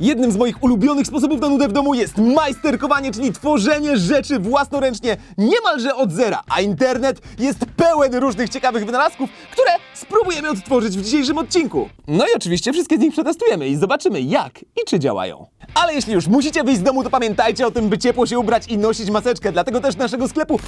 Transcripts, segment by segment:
Jednym z moich ulubionych sposobów na nudę w domu jest majsterkowanie, czyli tworzenie rzeczy własnoręcznie niemalże od zera, a internet jest pełen różnych ciekawych wynalazków, które spróbujemy odtworzyć w dzisiejszym odcinku. No i oczywiście wszystkie z nich przetestujemy i zobaczymy jak i czy działają. Ale jeśli już musicie wyjść z domu, to pamiętajcie o tym, by ciepło się ubrać i nosić maseczkę, dlatego też naszego sklepu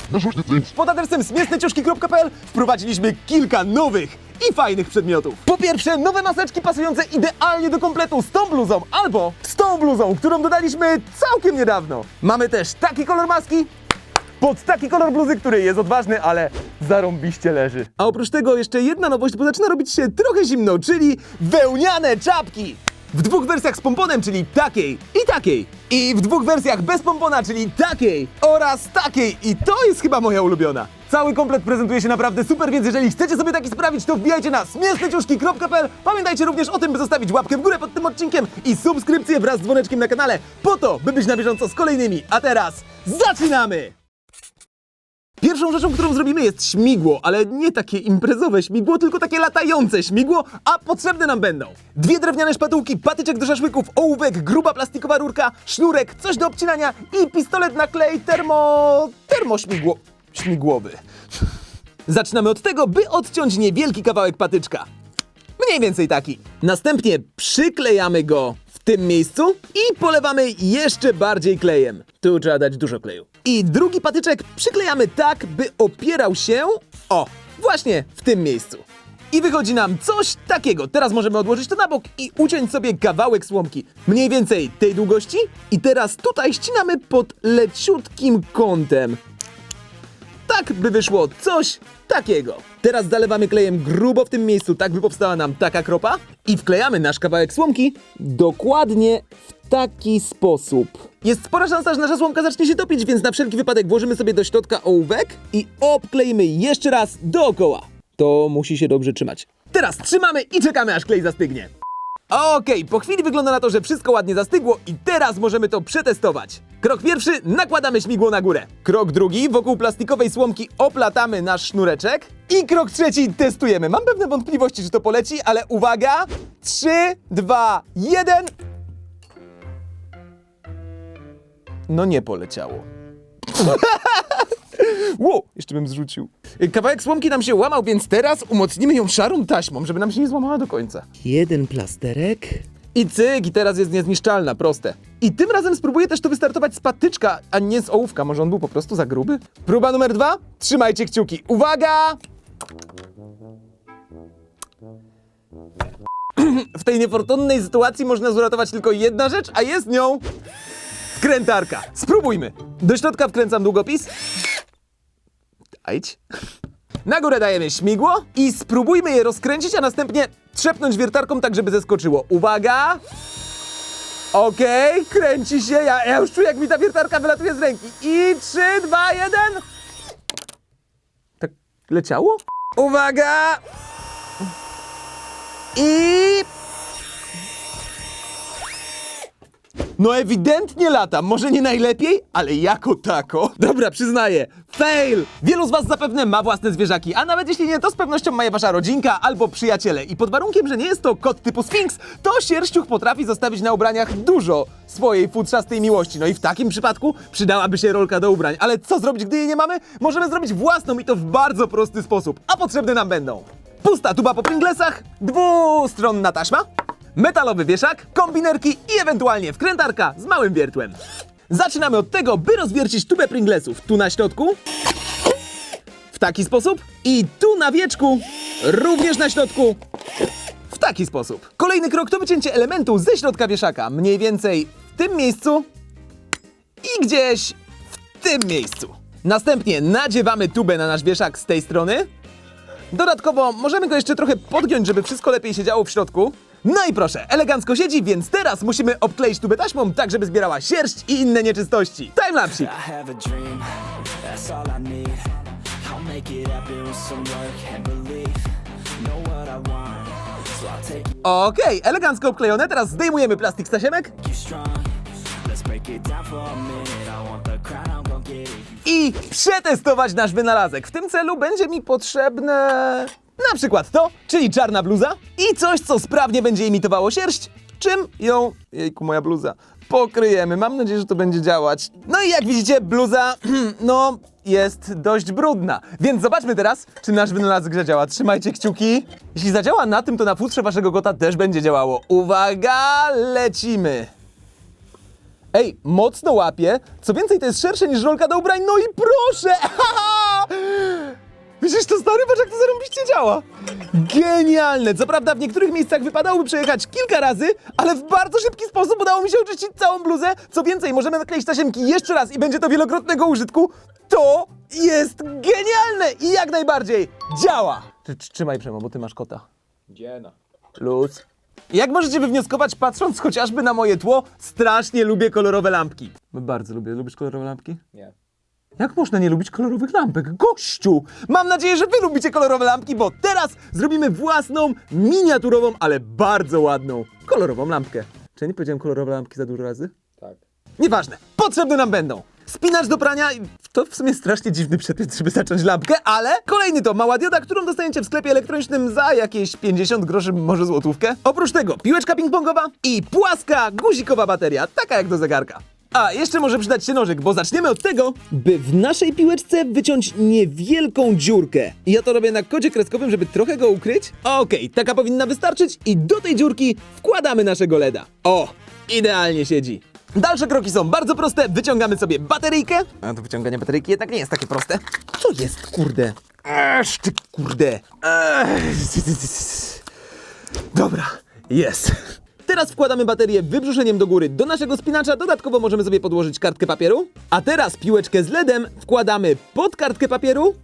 pod adresem śmieszneciuszki.pl wprowadziliśmy kilka nowych i fajnych przedmiotów. Po pierwsze, nowe maseczki pasujące idealnie do kompletu z tą bluzą albo z tą bluzą, którą dodaliśmy całkiem niedawno. Mamy też taki kolor maski pod taki kolor bluzy, który jest odważny, ale zarąbiście leży. A oprócz tego jeszcze jedna nowość, bo zaczyna robić się trochę zimno, czyli wełniane czapki. W dwóch wersjach z pomponem, czyli takiej i takiej. I w dwóch wersjach bez pompona, czyli takiej oraz takiej. I to jest chyba moja ulubiona. Cały komplet prezentuje się naprawdę super, więc jeżeli chcecie sobie taki sprawić, to wbijajcie na śmieszneciuszki.pl. Pamiętajcie również o tym, by zostawić łapkę w górę pod tym odcinkiem i subskrypcję wraz z dzwoneczkiem na kanale, po to, by być na bieżąco z kolejnymi. A teraz zaczynamy! Pierwszą rzeczą, którą zrobimy jest śmigło, ale nie takie imprezowe śmigło, tylko takie latające śmigło, a potrzebne nam będą dwie drewniane szpatułki, patyczek do szaszłyków, ołówek, gruba plastikowa rurka, sznurek, coś do obcinania i pistolet na klej termo... termośmigło... śmigłowy. Zaczynamy od tego, by odciąć niewielki kawałek patyczka. Mniej więcej taki. Następnie przyklejamy go w tym miejscu i polewamy jeszcze bardziej klejem. Tu trzeba dać dużo kleju. I drugi patyczek przyklejamy tak, by opierał się, o, właśnie w tym miejscu. I wychodzi nam coś takiego. Teraz możemy odłożyć to na bok i uciąć sobie kawałek słomki. Mniej więcej tej długości. I teraz tutaj ścinamy pod leciutkim kątem tak by wyszło coś takiego. Teraz zalewamy klejem grubo w tym miejscu, tak by powstała nam taka kropa i wklejamy nasz kawałek słomki dokładnie w taki sposób. Jest spora szansa, że nasza słomka zacznie się topić, więc na wszelki wypadek włożymy sobie do środka ołówek i obklejmy jeszcze raz dookoła. To musi się dobrze trzymać. Teraz trzymamy i czekamy aż klej zastygnie. Okej, po chwili wygląda na to, że wszystko ładnie zastygło i teraz możemy to przetestować. Krok pierwszy, nakładamy śmigło na górę. Krok drugi, wokół plastikowej słomki oplatamy nasz sznureczek. I krok trzeci, testujemy. Mam pewne wątpliwości, czy to poleci, ale uwaga! 3, 2, 1. No nie poleciało. Wow, jeszcze bym zrzucił. Kawałek słomki nam się łamał, więc teraz umocnimy ją szarą taśmą, żeby nam się nie złamała do końca. Jeden plasterek. I cyk, i teraz jest niezniszczalna, proste. I tym razem spróbuję też to wystartować z patyczka, a nie z ołówka. Może on był po prostu za gruby? Próba numer dwa? Trzymajcie kciuki. Uwaga! W tej niefortunnej sytuacji można zuratować tylko jedna rzecz, a jest nią wkrętarka. Spróbujmy. Do środka wkręcam długopis. Ajdź. Na górę dajemy śmigło i spróbujmy je rozkręcić, a następnie trzepnąć wiertarką tak, żeby zeskoczyło. Uwaga! Okej, kręci się. Ja, ja już czuję, jak mi ta wiertarka wylatuje z ręki. I 3, 2, 1. Tak leciało? Uwaga! I... No ewidentnie lata, może nie najlepiej, ale jako tako. Dobra, przyznaję, fail! Wielu z was zapewne ma własne zwierzaki, a nawet jeśli nie, to z pewnością ma je wasza rodzinka albo przyjaciele. I pod warunkiem, że nie jest to kot typu Sphinx, to sierściuch potrafi zostawić na ubraniach dużo swojej futrzastej miłości. No i w takim przypadku przydałaby się rolka do ubrań. Ale co zrobić, gdy jej nie mamy? Możemy zrobić własną i to w bardzo prosty sposób. A potrzebne nam będą pusta tuba po Pringlesach, dwustronna taśma, metalowy wieszak, kombinerki i ewentualnie wkrętarka z małym wiertłem. Zaczynamy od tego, by rozwiercić tubę Pringlesów tu na środku, w taki sposób i tu na wieczku, również na środku, w taki sposób. Kolejny krok to wycięcie elementu ze środka wieszaka, mniej więcej w tym miejscu i gdzieś w tym miejscu. Następnie nadziewamy tubę na nasz wieszak z tej strony, Dodatkowo możemy go jeszcze trochę podgiąć, żeby wszystko lepiej się działo w środku. No i proszę, elegancko siedzi, więc teraz musimy obkleić tubę taśmą tak, żeby zbierała sierść i inne nieczystości. Timelapsik! I have a dream, that's all I need. I'll make it happen with some work and belief. Know what I want, so I'll take Okej, elegancko obklejone, teraz zdejmujemy plastik z tasiemek you strong. Let's break it down for a minute. I want the crown, I'm gonna get it. i przetestować nasz wynalazek. W tym celu będzie mi potrzebne... Na przykład to, czyli czarna bluza i coś, co sprawnie będzie imitowało sierść czym ją, jejku, moja bluza, pokryjemy. Mam nadzieję, że to będzie działać. No i jak widzicie, bluza, no, jest dość brudna. Więc zobaczmy teraz, czy nasz wynalazek zadziała. Trzymajcie kciuki. Jeśli zadziała na tym, to na futrze waszego kota też będzie działało. Uwaga, lecimy. Ej, mocno łapie. Co więcej, to jest szersze niż rolka do ubrań. No i proszę! Widzisz to stary? Patrz jak to zarąbiście działa. Genialne! Co prawda w niektórych miejscach wypadałoby przejechać kilka razy, ale w bardzo szybki sposób udało mi się oczyścić całą bluzę. Co więcej, możemy nakleić tasiemki jeszcze raz i będzie to wielokrotnego użytku. To jest genialne i jak najbardziej działa! Trzymaj Przemo, bo ty masz kota. Dziena. Luz. Jak możecie wywnioskować, patrząc chociażby na moje tło, strasznie lubię kolorowe lampki. Bardzo lubię. Lubisz kolorowe lampki? Nie. Jak można nie lubić kolorowych lampek? Gościu! Mam nadzieję, że wy lubicie kolorowe lampki, bo teraz zrobimy własną, miniaturową, ale bardzo ładną, kolorową lampkę. Czy ja nie powiedziałem kolorowe lampki za dużo razy? Tak. Nieważne, potrzebne nam będą. Spinacz do prania, to w sumie strasznie dziwny przepis, żeby zacząć lampkę, ale kolejny to mała dioda, którą dostaniecie w sklepie elektronicznym za jakieś 50 groszy, może złotówkę. Oprócz tego piłeczka ping-pongowa i płaska guzikowa bateria, taka jak do zegarka. A, jeszcze może przydać się nożyk, bo zaczniemy od tego, by w naszej piłeczce wyciąć niewielką dziurkę. Ja to robię na kodzie kreskowym, żeby trochę go ukryć. Okej, taka powinna wystarczyć i do tej dziurki wkładamy naszego LEDa. O, idealnie siedzi. Dalsze kroki są bardzo proste. Wyciągamy sobie bateryjkę. A to wyciąganie bateryjki jednak nie jest takie proste. Co jest, kurde? Esz, ty kurde. Ech. Dobra, jest. Teraz wkładamy baterię wybrzuszeniem do góry do naszego spinacza. Dodatkowo możemy sobie podłożyć kartkę papieru. A teraz piłeczkę z LEDem wkładamy pod kartkę papieru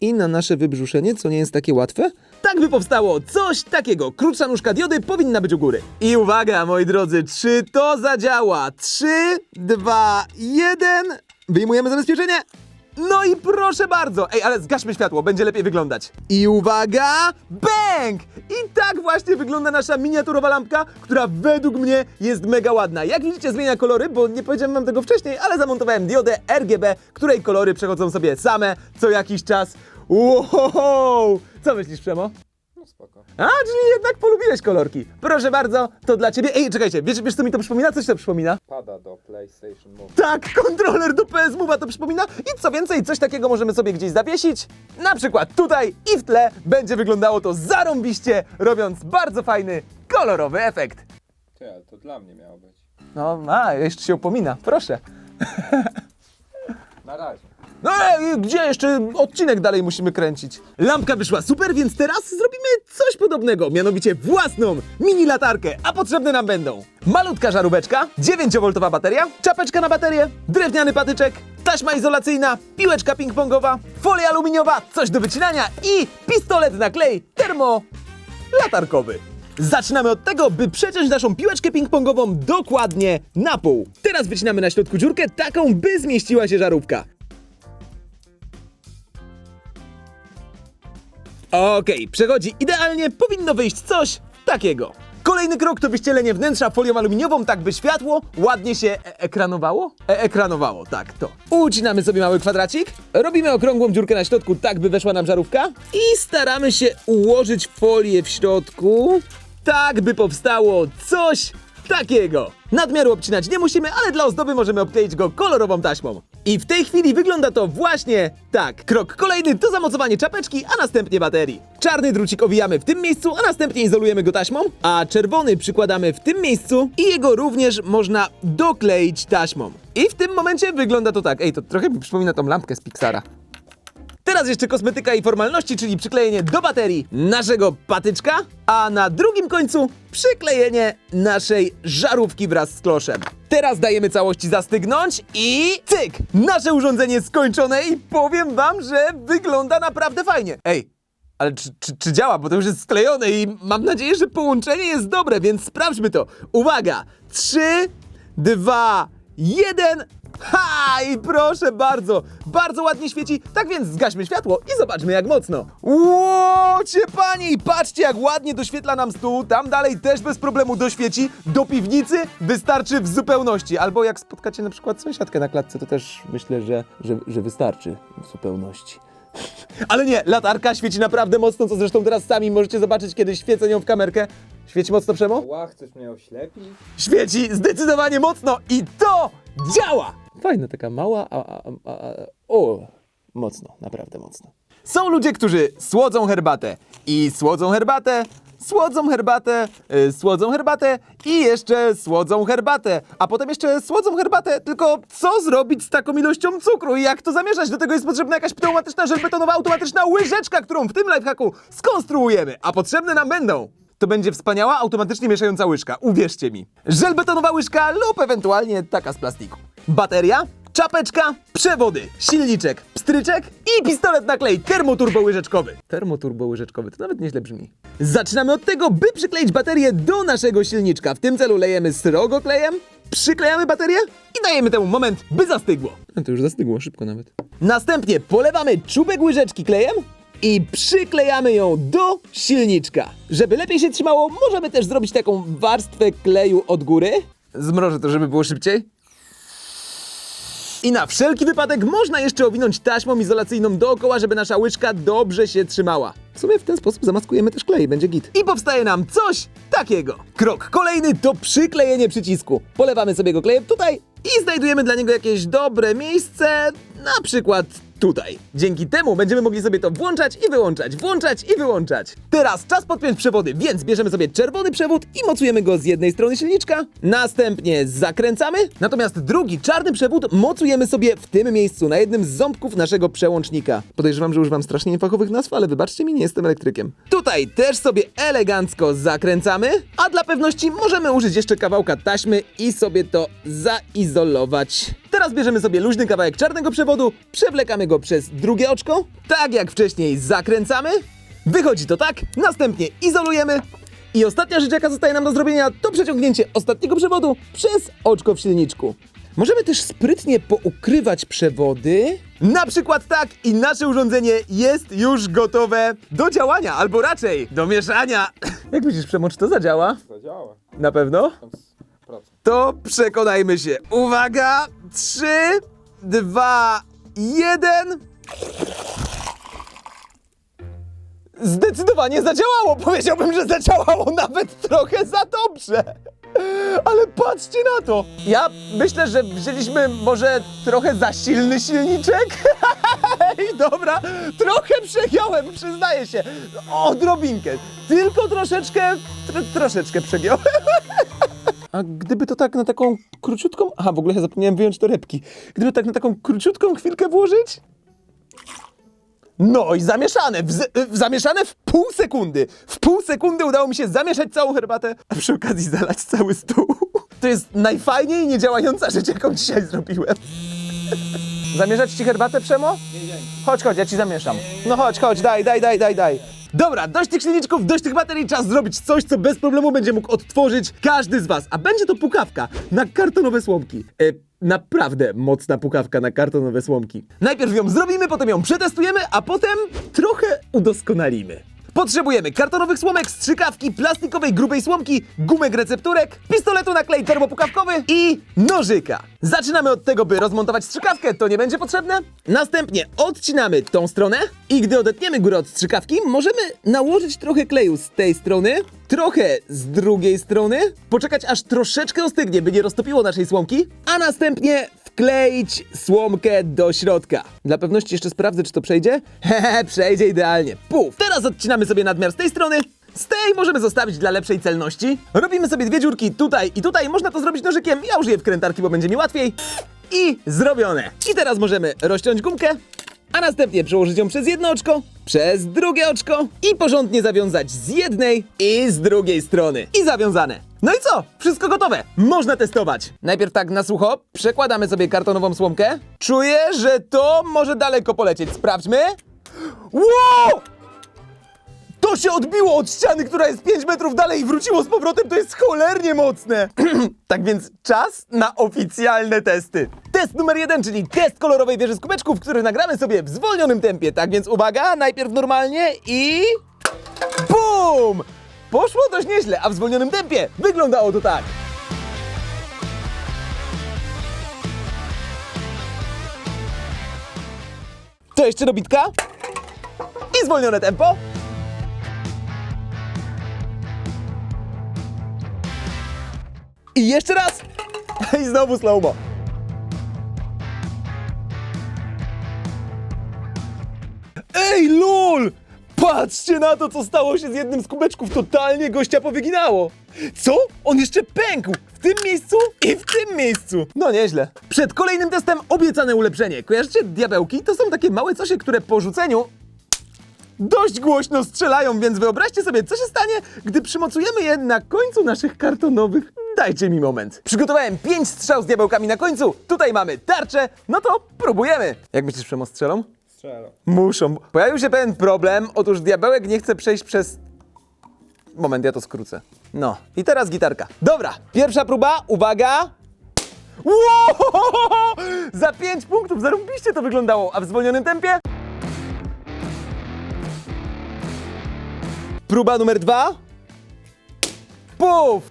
i na nasze wybrzuszenie, co nie jest takie łatwe. Tak by powstało coś takiego. Krótsza nóżka diody powinna być u góry. I uwaga, moi drodzy, czy to zadziała? 3, 2, 1. Wyjmujemy zabezpieczenie. No i proszę bardzo! Ej, ale zgaśmy światło, będzie lepiej wyglądać. I uwaga! Bang! I tak właśnie wygląda nasza miniaturowa lampka, która według mnie jest mega ładna. Jak widzicie, zmienia kolory, bo nie powiedziałem wam tego wcześniej, ale zamontowałem diodę RGB, której kolory przechodzą sobie same co jakiś czas. Wow! Co myślisz, Przemo? No spoko. A, czyli jednak polubiłeś kolorki. Proszę bardzo, to dla ciebie. Ej, czekajcie, wiesz, wiesz co mi to przypomina? Coś to przypomina? Pada do PlayStation Move. Tak, kontroler do PS Move'a to przypomina i co więcej, coś takiego możemy sobie gdzieś zawiesić. Na przykład tutaj i w tle będzie wyglądało to zarąbiście, robiąc bardzo fajny, kolorowy efekt. Ty, ale to dla mnie miało być. No, a, jeszcze się upomina, proszę. No ale gdzie jeszcze odcinek dalej musimy kręcić? Lampka wyszła super, więc teraz zrobimy coś podobnego, mianowicie własną mini latarkę, a potrzebne nam będą malutka żaróweczka, 9V bateria, czapeczka na baterię, drewniany patyczek, taśma izolacyjna, piłeczka ping-pongowa, folia aluminiowa, coś do wycinania i pistolet na klej termo latarkowy. Zaczynamy od tego, by przeciąć naszą piłeczkę ping-pongową dokładnie na pół. Teraz wycinamy na środku dziurkę taką, by zmieściła się żarówka. Okej, przechodzi idealnie, powinno wyjść coś takiego. Kolejny krok to wyścielenie wnętrza folią aluminiową, tak by światło ładnie się e ekranowało? E ekranowało, tak, to. Ucinamy sobie mały kwadracik, robimy okrągłą dziurkę na środku, tak by weszła nam żarówka i staramy się ułożyć folię w środku, tak by powstało coś takiego. Nadmiaru obcinać nie musimy, ale dla ozdoby możemy obkleić go kolorową taśmą. I w tej chwili wygląda to właśnie tak. Krok kolejny to zamocowanie czapeczki, a następnie baterii. Czarny drucik owijamy w tym miejscu, a następnie izolujemy go taśmą, a czerwony przykładamy w tym miejscu i jego również można dokleić taśmą. I w tym momencie wygląda to tak. Ej, to trochę mi przypomina tą lampkę z Pixara. Teraz jeszcze kosmetyka i formalności, czyli przyklejenie do baterii naszego patyczka, a na drugim końcu przyklejenie naszej żarówki wraz z kloszem. Teraz dajemy całości zastygnąć i cyk! Nasze urządzenie skończone i powiem wam, że wygląda naprawdę fajnie. Ej, ale czy, czy, czy działa? Bo to już jest sklejone i mam nadzieję, że połączenie jest dobre, więc sprawdźmy to. Uwaga! 3, 2, 1. Ha! I proszę bardzo, bardzo ładnie świeci. Tak więc zgaśmy światło i zobaczmy jak mocno. Łocie pani! Patrzcie jak ładnie doświetla nam stół. Tam dalej też bez problemu doświeci. Do piwnicy wystarczy w zupełności. Albo jak spotkacie na przykład sąsiadkę na klatce, to też myślę, że, że, że wystarczy w zupełności. Ale nie, latarka świeci naprawdę mocno, co zresztą teraz sami możecie zobaczyć, kiedy świecę nią w kamerkę. Świeci mocno, Przemo? Ła, chcesz mnie oślepić? Świeci zdecydowanie mocno i to działa! Fajna taka mała, a, a, a, a o, mocno, naprawdę mocno. Są ludzie, którzy słodzą herbatę i słodzą herbatę, słodzą herbatę, y, słodzą herbatę i jeszcze słodzą herbatę, a potem jeszcze słodzą herbatę, tylko co zrobić z taką ilością cukru i jak to zamieszać? Do tego jest potrzebna jakaś pneumatyczna, żelbetonowa, automatyczna łyżeczka, którą w tym lifehacku skonstruujemy, a potrzebne nam będą to będzie wspaniała, automatycznie mieszająca łyżka, uwierzcie mi. Żelbetonowa łyżka lub ewentualnie taka z plastiku. Bateria, czapeczka, przewody, silniczek, pstryczek i pistolet na klej termoturbołyżeczkowy. Termoturbołyżeczkowy, to nawet nieźle brzmi. Zaczynamy od tego, by przykleić baterię do naszego silniczka. W tym celu lejemy srogo klejem, przyklejamy baterię i dajemy temu moment, by zastygło. No to już zastygło, szybko nawet. Następnie polewamy czubek łyżeczki klejem i przyklejamy ją do silniczka. Żeby lepiej się trzymało, możemy też zrobić taką warstwę kleju od góry. Zmrożę to, żeby było szybciej. I na wszelki wypadek można jeszcze owinąć taśmą izolacyjną dookoła, żeby nasza łyżka dobrze się trzymała. W sumie w ten sposób zamaskujemy też klej, będzie git. I powstaje nam coś takiego. Krok kolejny to przyklejenie przycisku. Polewamy sobie go klejem tutaj i znajdujemy dla niego jakieś dobre miejsce, na przykład tutaj. Dzięki temu będziemy mogli sobie to włączać i wyłączać, włączać i wyłączać. Teraz czas podpiąć przewody, więc bierzemy sobie czerwony przewód i mocujemy go z jednej strony silniczka, następnie zakręcamy, natomiast drugi czarny przewód mocujemy sobie w tym miejscu, na jednym z ząbków naszego przełącznika. Podejrzewam, że używam strasznie niefachowych nazw, ale wybaczcie mi, nie jestem elektrykiem. Tutaj też sobie elegancko zakręcamy, a dla pewności możemy użyć jeszcze kawałka taśmy i sobie to zaizolować. Teraz bierzemy sobie luźny kawałek czarnego przewodu, przewlekamy go przez drugie oczko, tak jak wcześniej zakręcamy, wychodzi to tak, następnie izolujemy i ostatnia rzecz jaka zostaje nam do zrobienia to przeciągnięcie ostatniego przewodu przez oczko w silniczku. Możemy też sprytnie poukrywać przewody. Na przykład tak i nasze urządzenie jest już gotowe do działania, albo raczej do mieszania. Jak myślisz, Przemo, czy to zadziała? To działa. Na pewno? Tam. To przekonajmy się. Uwaga! 3, 2, 1. Zdecydowanie zadziałało! Powiedziałbym, że zadziałało nawet trochę za dobrze! Ale patrzcie na to! Ja myślę, że wzięliśmy może trochę za silny silniczek. Ej, dobra, trochę przegiąłem, przyznaję się. Odrobinkę. Tylko troszeczkę, tr troszeczkę przegiąłem. A gdyby to tak na taką króciutką... Aha, w ogóle ja zapomniałem wyjąć torebki. Gdyby tak na taką króciutką chwilkę włożyć? No i zamieszane, w, w, zamieszane w pół sekundy. W pół sekundy udało mi się zamieszać całą herbatę, a przy okazji zalać cały stół. To jest najfajniej niedziałająca rzecz, jaką dzisiaj zrobiłem. Zamieszać ci herbatę, Przemo? Chodź, chodź, ja ci zamieszam. No chodź, chodź, daj, daj, daj, daj, daj. Dobra, dość tych silniczków, dość tych baterii, czas zrobić coś, co bez problemu będzie mógł odtworzyć każdy z was. A będzie to pukawka na kartonowe słomki. E, naprawdę mocna pukawka na kartonowe słomki. Najpierw ją zrobimy, potem ją przetestujemy, a potem trochę udoskonalimy. Potrzebujemy kartonowych słomek, strzykawki, plastikowej grubej słomki, gumek recepturek, pistoletu na klej termopukawkowy i nożyka. Zaczynamy od tego, by rozmontować strzykawkę, to nie będzie potrzebne. Następnie odcinamy tą stronę i gdy odetniemy górę od strzykawki, możemy nałożyć trochę kleju z tej strony, trochę z drugiej strony, poczekać aż troszeczkę ostygnie, by nie roztopiło naszej słomki, a następnie wkleić słomkę do środka. Dla pewności jeszcze sprawdzę, czy to przejdzie. Hehe, przejdzie idealnie. Puf. Teraz odcinamy sobie nadmiar z tej strony. Z tej możemy zostawić dla lepszej celności. Robimy sobie dwie dziurki tutaj i tutaj. Można to zrobić nożykiem. Ja użyję wkrętarki, bo będzie mi łatwiej. I zrobione. I teraz możemy rozciąć gumkę, a następnie przełożyć ją przez jedno oczko, przez drugie oczko i porządnie zawiązać z jednej i z drugiej strony. I zawiązane. No i co? Wszystko gotowe. Można testować. Najpierw tak na sucho przekładamy sobie kartonową słomkę. Czuję, że to może daleko polecieć. Sprawdźmy. Wow! To się odbiło od ściany, która jest 5 metrów dalej i wróciło z powrotem. To jest cholernie mocne. tak więc czas na oficjalne testy. Test numer jeden, czyli test kolorowej wieży z kubeczków, który nagramy sobie w zwolnionym tempie. Tak więc uwaga, najpierw normalnie i... BUM! Poszło dość nieźle, a w zwolnionym tempie wyglądało to tak. To jeszcze dobitka. I zwolnione tempo. I jeszcze raz. I znowu slow-mo. Patrzcie na to, co stało się z jednym z kubeczków. Totalnie gościa powyginało. Co? On jeszcze pękł! W tym miejscu i w tym miejscu. No nieźle. Przed kolejnym testem obiecane ulepszenie. Kojarzycie diabełki? To są takie małe cosie, które po rzuceniu dość głośno strzelają, więc wyobraźcie sobie, co się stanie, gdy przymocujemy je na końcu naszych kartonowych. Dajcie mi moment. Przygotowałem pięć strzał z diabełkami na końcu. Tutaj mamy tarczę. No to próbujemy. Jak myślisz, Przemo, strzelą? Muszą. Pojawił się pewien problem. Otóż diabełek nie chce przejść przez. Moment, ja to skrócę. No, i teraz gitarka. Dobra, pierwsza próba, uwaga. Wow! Za 5 punktów, zarąbiście to wyglądało, a w zwolnionym tempie? Próba numer dwa. Puf!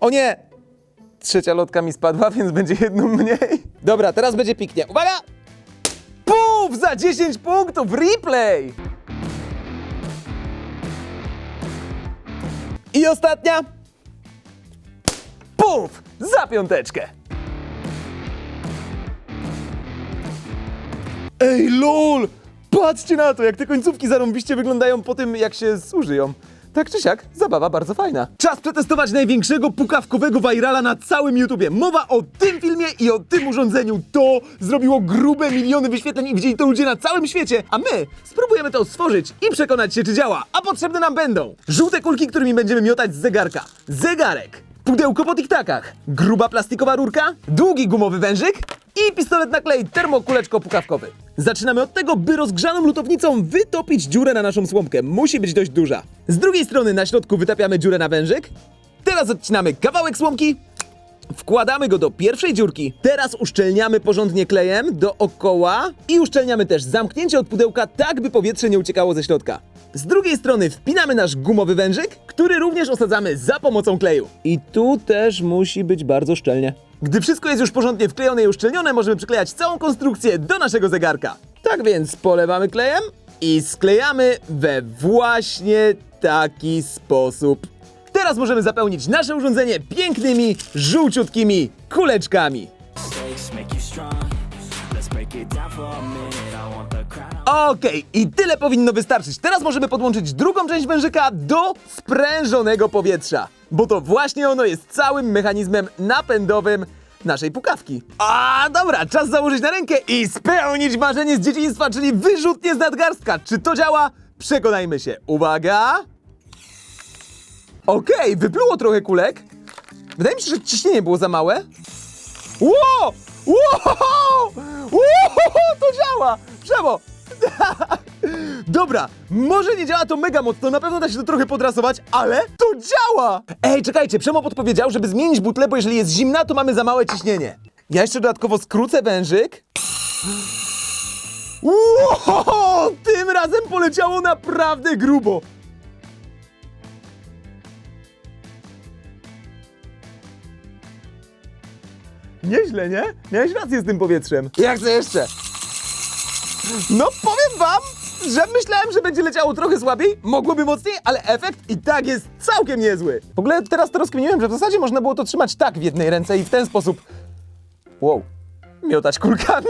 O nie! Trzecia lotka mi spadła, więc będzie jedną mniej. Dobra, teraz będzie piknie. Uwaga! Za 10 punktów! Replay! I ostatnia. Puf! Za piąteczkę! Ej, lol! Patrzcie na to, jak te końcówki zarąbiście wyglądają po tym, jak się zużyją. Tak czy siak, zabawa bardzo fajna. Czas przetestować największego pukawkowego virala na całym YouTubie. Mowa o tym filmie i o tym urządzeniu. To zrobiło grube miliony wyświetleń i widzieli to ludzie na całym świecie, a my spróbujemy to stworzyć i przekonać się, czy działa. A potrzebne nam będą żółte kulki, którymi będziemy miotać z zegarka, zegarek, pudełko po tiktakach, gruba plastikowa rurka, długi gumowy wężyk i pistolet na klej termokuleczko pukawkowy. Zaczynamy od tego, by rozgrzaną lutownicą wytopić dziurę na naszą słomkę. Musi być dość duża. Z drugiej strony na środku wytapiamy dziurę na wężyk. Teraz odcinamy kawałek słomki, Wkładamy go do pierwszej dziurki. Teraz uszczelniamy porządnie klejem dookoła i uszczelniamy też zamknięcie od pudełka, tak by powietrze nie uciekało ze środka. Z drugiej strony wpinamy nasz gumowy wężyk, który również osadzamy za pomocą kleju. I tu też musi być bardzo szczelnie. Gdy wszystko jest już porządnie wklejone i uszczelnione, możemy przyklejać całą konstrukcję do naszego zegarka. Tak więc polewamy klejem i sklejamy we właśnie taki sposób. Teraz możemy zapełnić nasze urządzenie pięknymi, żółciutkimi kuleczkami. Okej, i tyle powinno wystarczyć. Teraz możemy podłączyć drugą część wężyka do sprężonego powietrza, bo to właśnie ono jest całym mechanizmem napędowym naszej pukawki. A dobra, czas założyć na rękę i spełnić marzenie z dzieciństwa, czyli wyrzutnie z nadgarstka. Czy to działa? Przekonajmy się. Uwaga! Okej, wypluło trochę kulek. Wydaje mi się, że ciśnienie było za małe. Ło! Ło! Ło! To działa! Przemo! Dobra, może nie działa to mega mocno, na pewno da się to trochę podrasować, ale to działa! Ej, czekajcie, Przemo podpowiedział, żeby zmienić butlę, bo jeżeli jest zimna, to mamy za małe ciśnienie. Ja jeszcze dodatkowo skrócę wężyk. Ło! Tym razem poleciało naprawdę grubo. Nieźle, nie? Miałeś rację z tym powietrzem. Ja chcę jeszcze. No powiem wam, że myślałem, że będzie leciało trochę słabiej, mogłoby mocniej, ale efekt i tak jest całkiem niezły. W ogóle teraz to rozkminiłem, że w zasadzie można było to trzymać tak w jednej ręce i w ten sposób... Wow, miotać kulkami.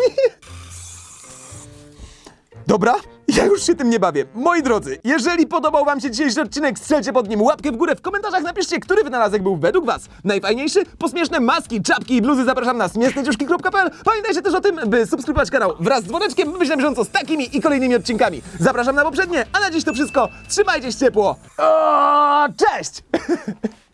Dobra, ja już się tym nie bawię. Moi drodzy, jeżeli podobał wam się dzisiejszy odcinek, strzelcie pod nim łapkę w górę. W komentarzach napiszcie, który wynalazek był według was najfajniejszy. Po śmieszne maski, czapki i bluzy zapraszam na śmieszneciuszki.pl. Pamiętajcie też o tym, by subskrybować kanał wraz z dzwoneczkiem, by być na bieżąco z takimi i kolejnymi odcinkami. Zapraszam na poprzednie, a na dziś to wszystko. Trzymajcie się ciepło. O, cześć!